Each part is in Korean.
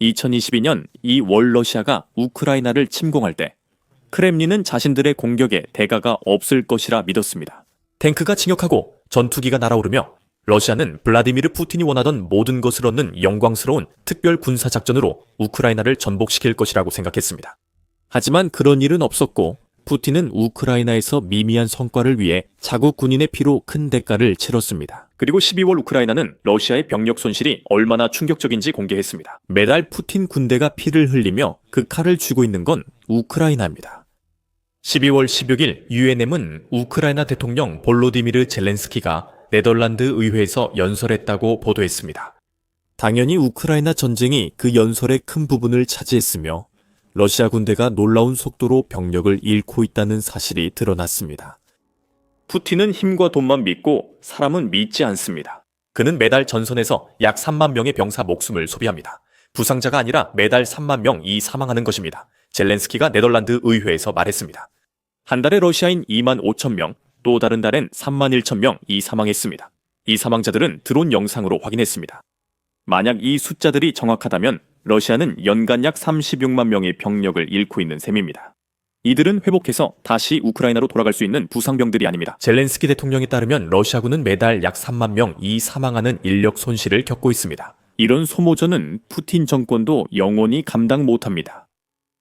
2022년 이월 러시아가 우크라이나를 침공할 때 크렘린은 자신들의 공격에 대가가 없을 것이라 믿었습니다. 탱크가 진격하고 전투기가 날아오르며 러시아는 블라디미르 푸틴이 원하던 모든 것을 얻는 영광스러운 특별 군사 작전으로 우크라이나를 전복시킬 것이라고 생각했습니다. 하지만 그런 일은 없었고 푸틴은 우크라이나에서 미미한 성과를 위해 자국 군인의 피로 큰 대가를 치렀습니다. 그리고 12월 우크라이나는 러시아의 병력 손실이 얼마나 충격적인지 공개했습니다. 매달 푸틴 군대가 피를 흘리며 그 칼을 쥐고 있는 건 우크라이나입니다. 12월 16일 UNM은 우크라이나 대통령 볼로디미르 젤렌스키가 네덜란드 의회에서 연설했다고 보도했습니다. 당연히 우크라이나 전쟁이 그 연설의 큰 부분을 차지했으며 러시아 군대가 놀라운 속도로 병력을 잃고 있다는 사실이 드러났습니다. 푸틴은 힘과 돈만 믿고 사람은 믿지 않습니다. 그는 매달 전선에서 약 3만 명의 병사 목숨을 소비합니다. 부상자가 아니라 매달 3만 명이 사망하는 것입니다. 젤렌스키가 네덜란드 의회에서 말했습니다. 한 달에 러시아인 2만 5천 명, 또 다른 달엔 3만 1천 명이 사망했습니다. 이 사망자들은 드론 영상으로 확인했습니다. 만약 이 숫자들이 정확하다면 러시아는 연간 약 36만 명의 병력을 잃고 있는 셈입니다. 이들은 회복해서 다시 우크라이나로 돌아갈 수 있는 부상병들이 아닙니다. 젤렌스키 대통령에 따르면 러시아군은 매달 약 3만 명 이 사망하는 인력 손실을 겪고 있습니다. 이런 소모전은 푸틴 정권도 영원히 감당 못합니다.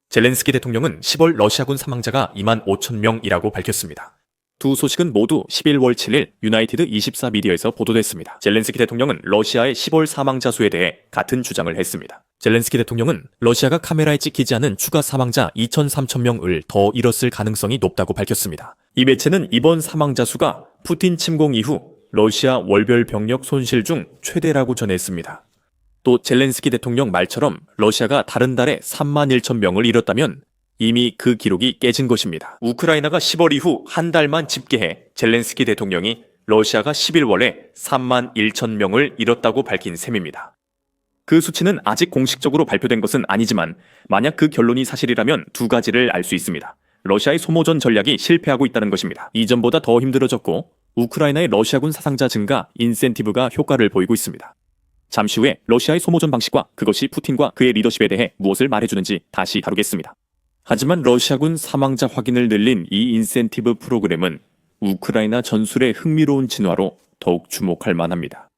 젤렌스키 대통령은 10월 러시아군 사망자가 2만 5천 명이라고 밝혔습니다. 두 소식은 모두 11월 7일 유나이티드 24 미디어에서 보도됐습니다. 젤렌스키 대통령은 러시아의 10월 사망자 수에 대해 같은 주장을 했습니다. 젤렌스키 대통령은 러시아가 카메라에 찍히지 않은 추가 사망자 2천 3천 명을 더 잃었을 가능성이 높다고 밝혔습니다. 이 매체는 이번 사망자 수가 푸틴 침공 이후 러시아 월별 병력 손실 중 최대라고 전했습니다. 또 젤렌스키 대통령 말처럼 러시아가 다른 달에 3만 1천 명을 잃었다면 이미 그 기록이 깨진 것입니다. 우크라이나가 10월 이후 한 달만 집계해 젤렌스키 대통령이 러시아가 11월에 3만 1천 명을 잃었다고 밝힌 셈입니다. 그 수치는 아직 공식적으로 발표된 것은 아니지만 만약 그 결론이 사실이라면 두 가지를 알 수 있습니다. 러시아의 소모전 전략이 실패하고 있다는 것입니다. 이전보다 더 힘들어졌고 우크라이나의 러시아군 사상자 증가 인센티브가 효과를 보이고 있습니다. 잠시 후에 러시아의 소모전 방식과 그것이 푸틴과 그의 리더십에 대해 무엇을 말해주는지 다시 다루겠습니다. 하지만 러시아군 사망자 확인을 늘린 이 인센티브 프로그램은 우크라이나 전술의 흥미로운 진화로 더욱 주목할 만합니다.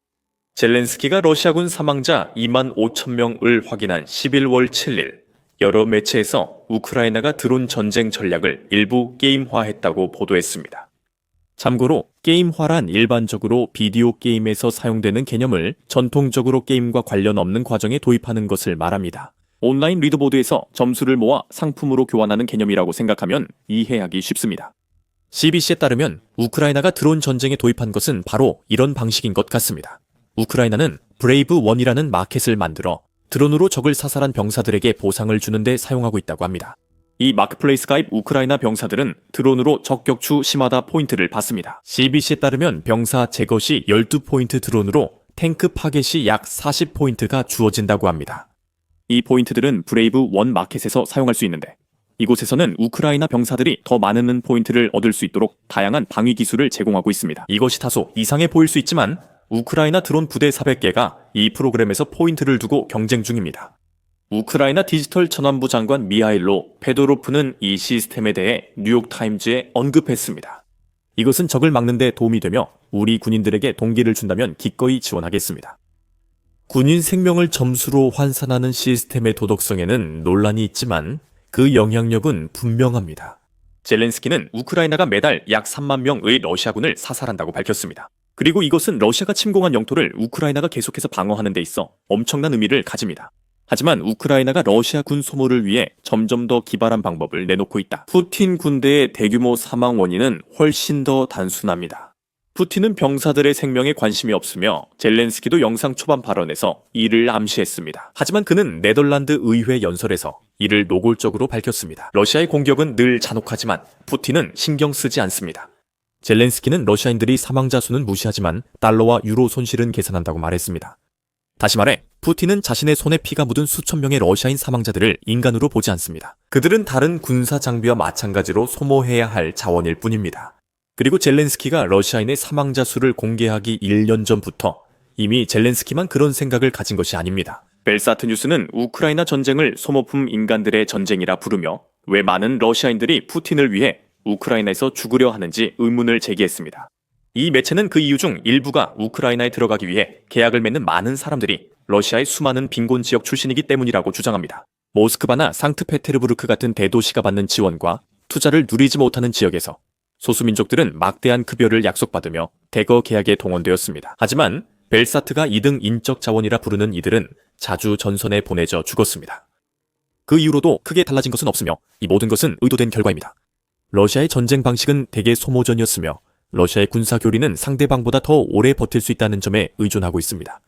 젤렌스키가 러시아군 사망자 2만 5천 명을 확인한 11월 7일 여러 매체에서 우크라이나가 드론 전쟁 전략을 일부 게임화했다고 보도했습니다. 참고로 게임화란 일반적으로 비디오 게임에서 사용되는 개념을 전통적으로 게임과 관련 없는 과정에 도입하는 것을 말합니다. 온라인 리더보드에서 점수를 모아 상품으로 교환하는 개념이라고 생각하면 이해하기 쉽습니다. CBC에 따르면 우크라이나가 드론 전쟁에 도입한 것은 바로 이런 방식인 것 같습니다. 우크라이나는 브레이브 원이라는 마켓을 만들어 드론으로 적을 사살한 병사들에게 보상을 주는데 사용하고 있다고 합니다. 이 마크플레이스 가입 우크라이나 병사들은 드론으로 적 격추 심하다 포인트를 받습니다. CBC에 따르면 병사 제거 시 12포인트 드론으로 탱크 파괴 시 약 40포인트가 주어진다고 합니다. 이 포인트들은 브레이브 원 마켓에서 사용할 수 있는데 이곳에서는 우크라이나 병사들이 더 많은 포인트를 얻을 수 있도록 다양한 방위 기술을 제공하고 있습니다. 이것이 다소 이상해 보일 수 있지만 우크라이나 드론 부대 400개가 이 프로그램에서 포인트를 두고 경쟁 중입니다. 우크라이나 디지털 전환부 장관 미하일로 페도로프는 이 시스템에 대해 뉴욕타임즈에 언급했습니다. 이것은 적을 막는 데 도움이 되며 우리 군인들에게 동기를 준다면 기꺼이 지원하겠습니다. 군인 생명을 점수로 환산하는 시스템의 도덕성에는 논란이 있지만 그 영향력은 분명합니다. 젤렌스키는 우크라이나가 매달 약 3만 명의 러시아군을 사살한다고 밝혔습니다. 그리고 이것은 러시아가 침공한 영토를 우크라이나가 계속해서 방어하는 데 있어 엄청난 의미를 가집니다. 하지만 우크라이나가 러시아 군 소모를 위해 점점 더 기발한 방법을 내놓고 있다. 푸틴 군대의 대규모 사망 원인은 훨씬 더 단순합니다. 푸틴은 병사들의 생명에 관심이 없으며 젤렌스키도 영상 초반 발언에서 이를 암시했습니다. 하지만 그는 네덜란드 의회 연설에서 이를 노골적으로 밝혔습니다. 러시아의 공격은 늘 잔혹하지만 푸틴은 신경 쓰지 않습니다. 젤렌스키는 러시아인들이 사망자 수는 무시하지만 달러와 유로 손실은 계산한다고 말했습니다. 다시 말해 푸틴은 자신의 손에 피가 묻은 수천 명의 러시아인 사망자들을 인간으로 보지 않습니다. 그들은 다른 군사 장비와 마찬가지로 소모해야 할 자원일 뿐입니다. 그리고 젤렌스키가 러시아인의 사망자 수를 공개하기 1년 전부터 이미 젤렌스키만 그런 생각을 가진 것이 아닙니다. 벨사트 뉴스는 우크라이나 전쟁을 소모품 인간들의 전쟁이라 부르며 왜 많은 러시아인들이 푸틴을 위해 우크라이나에서 죽으려 하는지 의문을 제기했습니다. 이 매체는 그 이유 중 일부가 우크라이나에 들어가기 위해 계약을 맺는 많은 사람들이 러시아의 수많은 빈곤 지역 출신이기 때문이라고 주장합니다. 모스크바나 상트페테르부르크 같은 대도시가 받는 지원과 투자를 누리지 못하는 지역에서 소수민족들은 막대한 급여를 약속받으며 대거 계약에 동원되었습니다. 하지만 벨사트가 2등 인적 자원이라 부르는 이들은 자주 전선에 보내져 죽었습니다. 그 이후로도 크게 달라진 것은 없으며 이 모든 것은 의도된 결과입니다. 러시아의 전쟁 방식은 대개 소모전이었으며 러시아의 군사 교리는 상대방보다 더 오래 버틸 수 있다는 점에 의존하고 있습니다.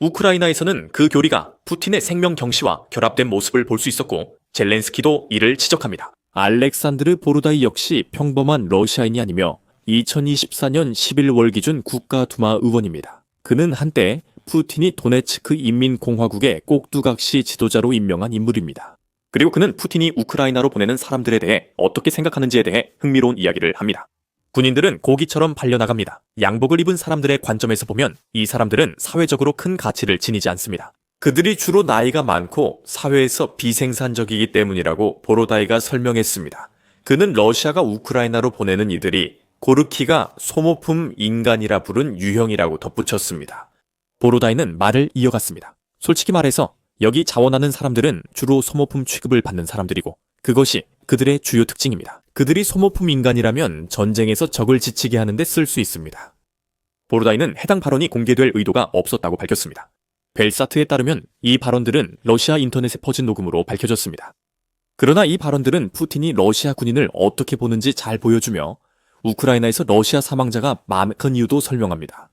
우크라이나에서는 그 교리가 푸틴의 생명 경시와 결합된 모습을 볼 수 있었고 젤렌스키도 이를 지적합니다. 알렉산드르 보르다이 역시 평범한 러시아인이 아니며 2024년 11월 기준 국가두마 의원입니다. 그는 한때 푸틴이 도네츠크 인민공화국의 꼭두각시 지도자로 임명한 인물입니다. 그리고 그는 푸틴이 우크라이나로 보내는 사람들에 대해 어떻게 생각하는지에 대해 흥미로운 이야기를 합니다. 군인들은 고기처럼 발려나갑니다. 양복을 입은 사람들의 관점에서 보면 이 사람들은 사회적으로 큰 가치를 지니지 않습니다. 그들이 주로 나이가 많고 사회에서 비생산적이기 때문이라고 보로다이가 설명했습니다. 그는 러시아가 우크라이나로 보내는 이들이 고르키가 소모품 인간이라 부른 유형이라고 덧붙였습니다. 보로다이는 말을 이어갔습니다. 솔직히 말해서 여기 자원하는 사람들은 주로 소모품 취급을 받는 사람들이고 그것이 그들의 주요 특징입니다. 그들이 소모품 인간이라면 전쟁에서 적을 지치게 하는데 쓸 수 있습니다. 보르다이는 해당 발언이 공개될 의도가 없었다고 밝혔습니다. 벨사트에 따르면 이 발언들은 러시아 인터넷에 퍼진 녹음으로 밝혀졌습니다. 그러나 이 발언들은 푸틴이 러시아 군인을 어떻게 보는지 잘 보여주며 우크라이나에서 러시아 사망자가 많은 이유도 설명합니다.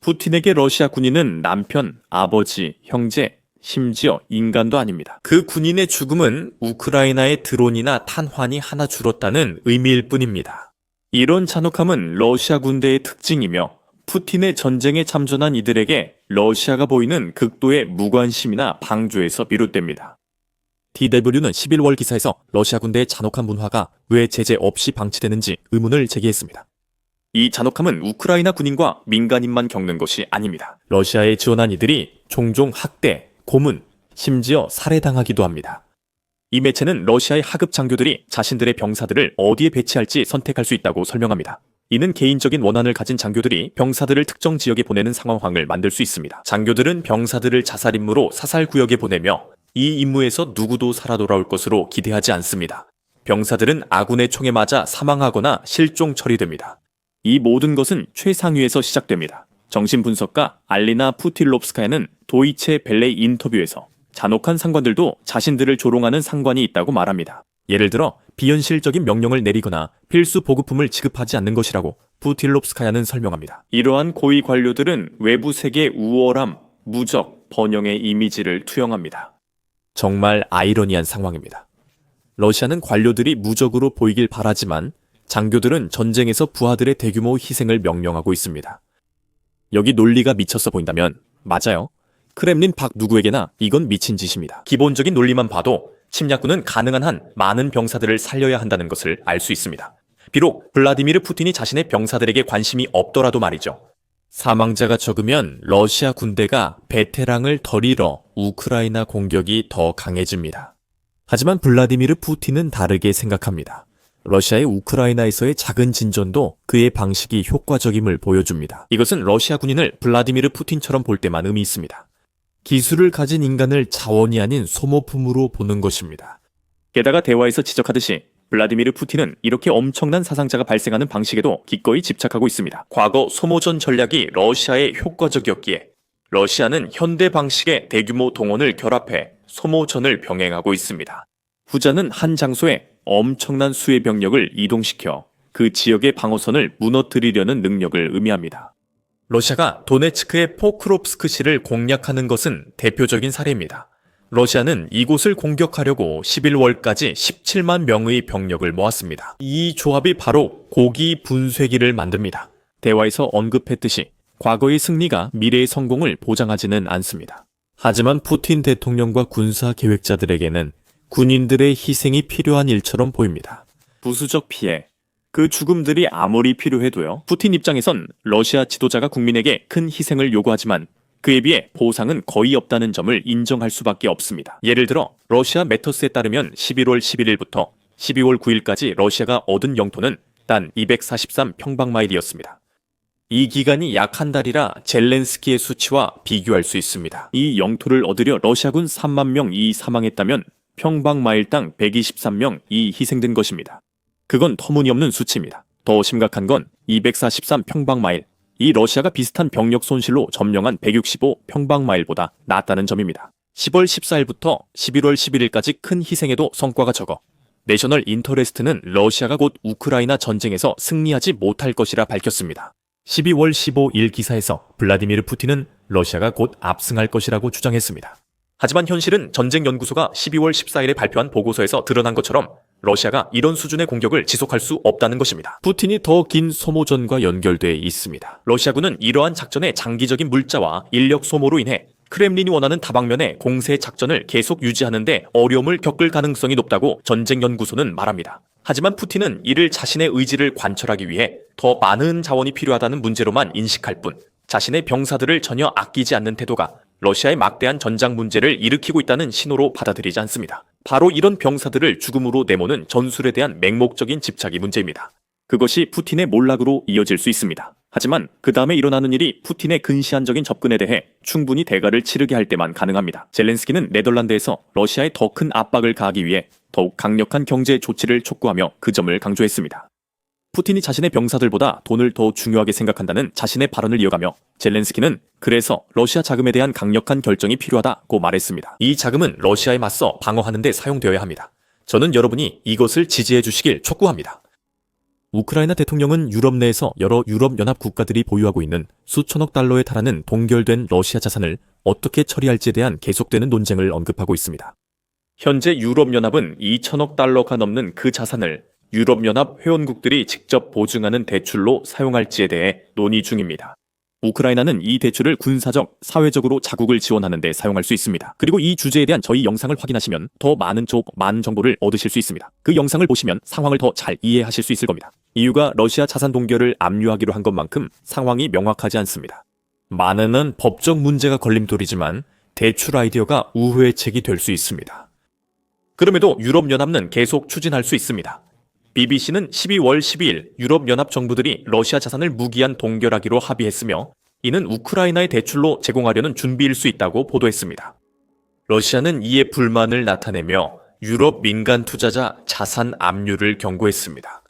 푸틴에게 러시아 군인은 남편, 아버지, 형제, 심지어 인간도 아닙니다. 그 군인의 죽음은 우크라이나의 드론이나 탄환이 하나 줄었다는 의미일 뿐입니다. 이런 잔혹함은 러시아 군대의 특징이며 푸틴의 전쟁에 참전한 이들에게 러시아가 보이는 극도의 무관심이나 방조에서 비롯됩니다. DW는 11월 기사에서 러시아 군대의 잔혹한 문화가 왜 제재 없이 방치되는지 의문을 제기했습니다. 이 잔혹함은 우크라이나 군인과 민간인만 겪는 것이 아닙니다. 러시아에 지원한 이들이 종종 학대, 고문, 심지어 살해당하기도 합니다. 이 매체는 러시아의 하급 장교들이 자신들의 병사들을 어디에 배치할지 선택할 수 있다고 설명합니다. 이는 개인적인 원한을 가진 장교들이 병사들을 특정 지역에 보내는 상황을 만들 수 있습니다. 장교들은 병사들을 자살 임무로 사살 구역에 보내며 이 임무에서 누구도 살아 돌아올 것으로 기대하지 않습니다. 병사들은 아군의 총에 맞아 사망하거나 실종 처리됩니다. 이 모든 것은 최상위에서 시작됩니다. 정신분석가 알리나 푸틸롭스카야는 도이체 벨레 인터뷰에서 잔혹한 상관들도 자신들을 조롱하는 상관이 있다고 말합니다. 예를 들어 비현실적인 명령을 내리거나 필수 보급품을 지급하지 않는 것이라고 푸틸롭스카야는 설명합니다. 이러한 고위 관료들은 외부 세계의 우월함, 무적, 번영의 이미지를 투영합니다. 정말 아이러니한 상황입니다. 러시아는 관료들이 무적으로 보이길 바라지만 장교들은 전쟁에서 부하들의 대규모 희생을 명령하고 있습니다. 여기 논리가 미쳤어 보인다면 맞아요. 크렘린 박 누구에게나 이건 미친 짓입니다. 기본적인 논리만 봐도 침략군은 가능한 한 많은 병사들을 살려야 한다는 것을 알 수 있습니다. 비록 블라디미르 푸틴이 자신의 병사들에게 관심이 없더라도 말이죠. 사망자가 적으면 러시아 군대가 베테랑을 덜 잃어 우크라이나 공격이 더 강해집니다. 하지만 블라디미르 푸틴은 다르게 생각합니다. 러시아의 우크라이나에서의 작은 진전도 그의 방식이 효과적임을 보여줍니다. 이것은 러시아 군인을 블라디미르 푸틴처럼 볼 때만 의미 있습니다. 기술을 가진 인간을 자원이 아닌 소모품으로 보는 것입니다. 게다가 대화에서 지적하듯이 블라디미르 푸틴은 이렇게 엄청난 사상자가 발생하는 방식에도 기꺼이 집착하고 있습니다. 과거 소모전 전략이 러시아에 효과적이었기에 러시아는 현대 방식의 대규모 동원을 결합해 소모전을 병행하고 있습니다. 후자는 한 장소에 엄청난 수의 병력을 이동시켜 그 지역의 방어선을 무너뜨리려는 능력을 의미합니다. 러시아가 도네츠크의 포크롭스크시를 공략하는 것은 대표적인 사례입니다. 러시아는 이곳을 공격하려고 11월까지 17만 명의 병력을 모았습니다. 이 조합이 바로 고기 분쇄기를 만듭니다. 대화에서 언급했듯이 과거의 승리가 미래의 성공을 보장하지는 않습니다. 하지만 푸틴 대통령과 군사 계획자들에게는 군인들의 희생이 필요한 일처럼 보입니다. 부수적 피해, 그 죽음들이 아무리 필요해도요. 푸틴 입장에선 러시아 지도자가 국민에게 큰 희생을 요구하지만 그에 비해 보상은 거의 없다는 점을 인정할 수밖에 없습니다. 예를 들어 러시아 메터스에 따르면 11월 11일부터 12월 9일까지 러시아가 얻은 영토는 단 243평방마일이었습니다. 이 기간이 약 한 달이라 젤렌스키의 수치와 비교할 수 있습니다. 이 영토를 얻으려 러시아군 3만 명이 사망했다면 평방마일당 123명이 희생된 것입니다. 그건 터무니없는 수치입니다. 더 심각한 건 243 평방마일, 이 러시아가 비슷한 병력 손실로 점령한 165 평방마일보다 낫다는 점입니다. 10월 14일부터 11월 11일까지 큰 희생에도 성과가 적어 내셔널 인터레스트는 러시아가 곧 우크라이나 전쟁에서 승리하지 못할 것이라 밝혔습니다. 12월 15일 기사에서 블라디미르 푸틴은 러시아가 곧 압승할 것이라고 주장했습니다. 하지만 현실은 전쟁연구소가 12월 14일에 발표한 보고서에서 드러난 것처럼 러시아가 이런 수준의 공격을 지속할 수 없다는 것입니다. 푸틴이 더 긴 소모전과 연결돼 있습니다. 러시아군은 이러한 작전의 장기적인 물자와 인력 소모로 인해 크렘린이 원하는 다방면의 공세 작전을 계속 유지하는데 어려움을 겪을 가능성이 높다고 전쟁연구소는 말합니다. 하지만 푸틴은 이를 자신의 의지를 관철하기 위해 더 많은 자원이 필요하다는 문제로만 인식할 뿐 자신의 병사들을 전혀 아끼지 않는 태도가 러시아의 막대한 전장 문제를 일으키고 있다는 신호로 받아들이지 않습니다. 바로 이런 병사들을 죽음으로 내모는 전술에 대한 맹목적인 집착이 문제입니다. 그것이 푸틴의 몰락으로 이어질 수 있습니다. 하지만 그 다음에 일어나는 일이 푸틴의 근시안적인 접근에 대해 충분히 대가를 치르게 할 때만 가능합니다. 젤렌스키는 네덜란드에서 러시아에 더 큰 압박을 가하기 위해 더욱 강력한 경제 조치를 촉구하며 그 점을 강조했습니다. 푸틴이 자신의 병사들보다 돈을 더 중요하게 생각한다는 자신의 발언을 이어가며 젤렌스키는 그래서 러시아 자금에 대한 강력한 결정이 필요하다고 말했습니다. 이 자금은 러시아에 맞서 방어하는 데 사용되어야 합니다. 저는 여러분이 이것을 지지해 주시길 촉구합니다. 우크라이나 대통령은 유럽 내에서 여러 유럽연합 국가들이 보유하고 있는 수천억 달러에 달하는 동결된 러시아 자산을 어떻게 처리할지에 대한 계속되는 논쟁을 언급하고 있습니다. 현재 유럽연합은 2천억 달러가 넘는 그 자산을 유럽연합 회원국들이 직접 보증하는 대출로 사용할지에 대해 논의 중입니다. 우크라이나는 이 대출을 군사적, 사회적으로 자국을 지원하는 데 사용할 수 있습니다. 그리고 이 주제에 대한 저희 영상을 확인하시면 더 많은 쪽, 많은 정보를 얻으실 수 있습니다. 그 영상을 보시면 상황을 더 잘 이해하실 수 있을 겁니다. 이유가 러시아 자산 동결을 압류하기로 한 것만큼 상황이 명확하지 않습니다. 많은 법적 문제가 걸림돌이지만 대출 아이디어가 우회책이 될 수 있습니다. 그럼에도 유럽연합은 계속 추진할 수 있습니다. BBC는 12월 12일 유럽연합 정부들이 러시아 자산을 무기한 동결하기로 합의했으며 이는 우크라이나의 대출로 제공하려는 준비일 수 있다고 보도했습니다. 러시아는 이에 불만을 나타내며 유럽 민간 투자자 자산 압류를 경고했습니다.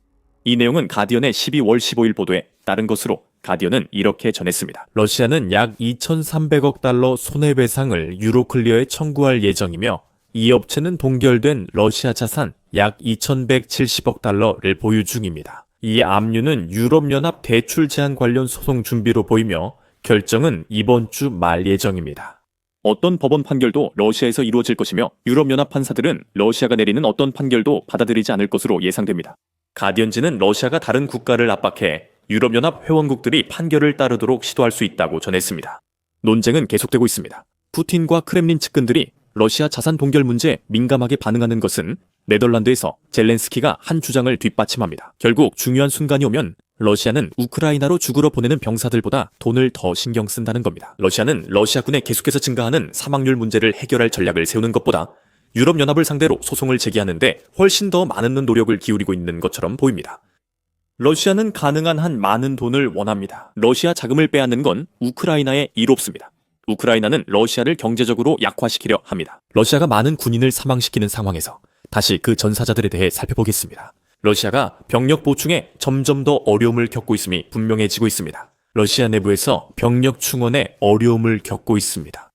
이 내용은 가디언의 12월 15일 보도에 따른 것으로 가디언은 이렇게 전했습니다. 러시아는 약 2,300억 달러 손해배상을 유로클리어에 청구할 예정이며 이 업체는 동결된 러시아 자산 약 2,170억 달러를 보유 중입니다. 이 압류는 유럽연합 대출 제한 관련 소송 준비로 보이며 결정은 이번 주 말 예정입니다. 어떤 법원 판결도 러시아에서 이루어질 것이며 유럽연합 판사들은 러시아가 내리는 어떤 판결도 받아들이지 않을 것으로 예상됩니다. 가디언지는 러시아가 다른 국가를 압박해 유럽연합 회원국들이 판결을 따르도록 시도할 수 있다고 전했습니다. 논쟁은 계속되고 있습니다. 푸틴과 크렘린 측근들이 러시아 자산 동결 문제에 민감하게 반응하는 것은 네덜란드에서 젤렌스키가 한 주장을 뒷받침합니다. 결국 중요한 순간이 오면 러시아는 우크라이나로 죽으러 보내는 병사들보다 돈을 더 신경 쓴다는 겁니다. 러시아는 러시아군에 계속해서 증가하는 사망률 문제를 해결할 전략을 세우는 것보다 유럽연합을 상대로 소송을 제기하는데 훨씬 더 많은 노력을 기울이고 있는 것처럼 보입니다. 러시아는 가능한 한 많은 돈을 원합니다. 러시아 자금을 빼앗는 건 우크라이나에 이롭습니다. 우크라이나는 러시아를 경제적으로 약화시키려 합니다. 러시아가 많은 군인을 사망시키는 상황에서 다시 그 전사자들에 대해 살펴보겠습니다. 러시아가 병력 보충에 점점 더 어려움을 겪고 있음이 분명해지고 있습니다. 러시아 내부에서 병력 충원에 어려움을 겪고 있습니다.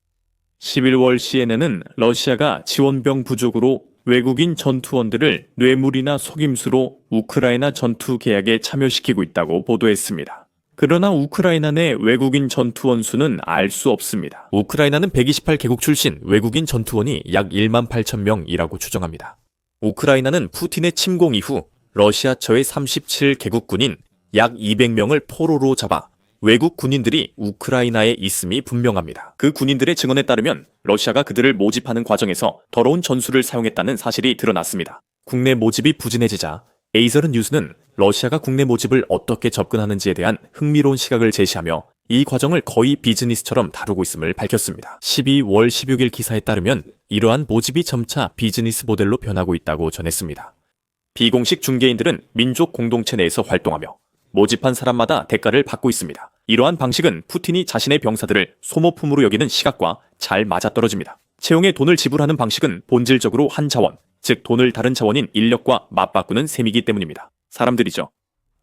11월 CNN은 러시아가 지원병 부족으로 외국인 전투원들을 뇌물이나 속임수로 우크라이나 전투 계약에 참여시키고 있다고 보도했습니다. 그러나 우크라이나 내 외국인 전투원 수는 알 수 없습니다. 우크라이나는 128개국 출신 외국인 전투원이 약 1만 8천 명이라고 추정합니다. 우크라이나는 푸틴의 침공 이후 러시아처의 37개국 군인 약 200명을 포로로 잡아 외국 군인들이 우크라이나에 있음이 분명합니다. 그 군인들의 증언에 따르면 러시아가 그들을 모집하는 과정에서 더러운 전술을 사용했다는 사실이 드러났습니다. 국내 모집이 부진해지자 에이저른 뉴스는 러시아가 국내 모집을 어떻게 접근하는지에 대한 흥미로운 시각을 제시하며 이 과정을 거의 비즈니스처럼 다루고 있음을 밝혔습니다. 12월 16일 기사에 따르면 이러한 모집이 점차 비즈니스 모델로 변하고 있다고 전했습니다. 비공식 중개인들은 민족 공동체 내에서 활동하며 모집한 사람마다 대가를 받고 있습니다. 이러한 방식은 푸틴이 자신의 병사들을 소모품으로 여기는 시각과 잘 맞아떨어집니다. 채용에 돈을 지불하는 방식은 본질적으로 한 자원, 즉 돈을 다른 자원인 인력과 맞바꾸는 셈이기 때문입니다. 사람들이죠.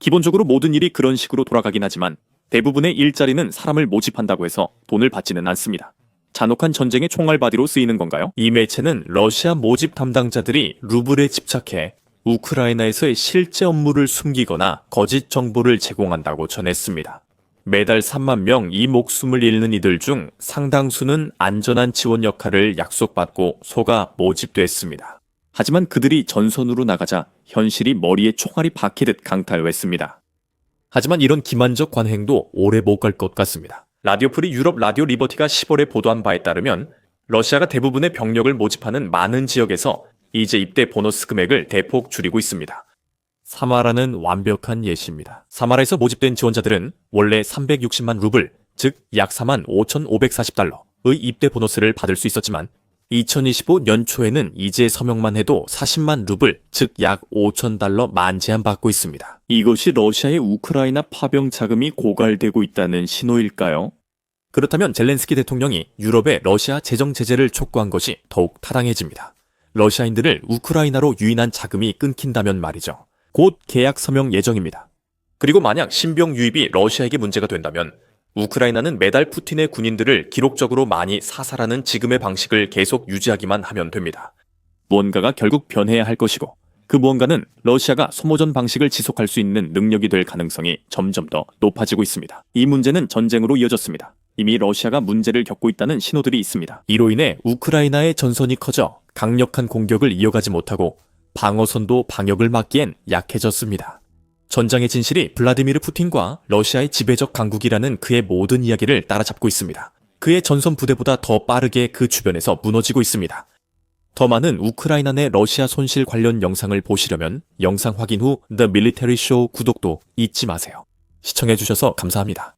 기본적으로 모든 일이 그런 식으로 돌아가긴 하지만 대부분의 일자리는 사람을 모집한다고 해서 돈을 받지는 않습니다. 잔혹한 전쟁의 총알바디로 쓰이는 건가요? 이 매체는 러시아 모집 담당자들이 루블에 집착해 우크라이나에서의 실제 업무를 숨기거나 거짓 정보를 제공한다고 전했습니다. 매달 3만 명 이 목숨을 잃는 이들 중 상당수는 안전한 지원 역할을 약속받고 속아 모집됐습니다. 하지만 그들이 전선으로 나가자 현실이 머리에 총알이 박히듯 강탈했습니다. 하지만 이런 기만적 관행도 오래 못 갈 것 같습니다. 라디오 프리 유럽 라디오 리버티가 10월에 보도한 바에 따르면 러시아가 대부분의 병력을 모집하는 많은 지역에서 이제 입대 보너스 금액을 대폭 줄이고 있습니다. 사마라는 완벽한 예시입니다. 사마라에서 모집된 지원자들은 원래 360만 루블, 즉 약 4만 5,540달러의 입대 보너스를 받을 수 있었지만 2025 연초에는 이제 서명만 해도 40만 루블, 즉 약 5천 달러 만제한 받고 있습니다. 이것이 러시아의 우크라이나 파병 자금이 고갈되고 있다는 신호일까요? 그렇다면 젤렌스키 대통령이 유럽에 러시아 재정 제재를 촉구한 것이 더욱 타당해집니다. 러시아인들을 우크라이나로 유인한 자금이 끊긴다면 말이죠. 곧 계약 서명 예정입니다. 그리고 만약 신병 유입이 러시아에게 문제가 된다면 우크라이나는 매달 푸틴의 군인들을 기록적으로 많이 사살하는 지금의 방식을 계속 유지하기만 하면 됩니다. 무언가가 결국 변해야 할 것이고 그 무언가는 러시아가 소모전 방식을 지속할 수 있는 능력이 될 가능성이 점점 더 높아지고 있습니다. 이 문제는 전쟁으로 이어졌습니다. 이미 러시아가 문제를 겪고 있다는 신호들이 있습니다. 이로 인해 우크라이나의 전선이 커져 강력한 공격을 이어가지 못하고 방어선도 방역을 막기엔 약해졌습니다. 전장의 진실이 블라디미르 푸틴과 러시아의 지배적 강국이라는 그의 모든 이야기를 따라잡고 있습니다. 그의 전선 부대보다 더 빠르게 그 주변에서 무너지고 있습니다. 더 많은 우크라이나 내 러시아 손실 관련 영상을 보시려면 영상 확인 후 The Military Show 구독도 잊지 마세요. 시청해주셔서 감사합니다.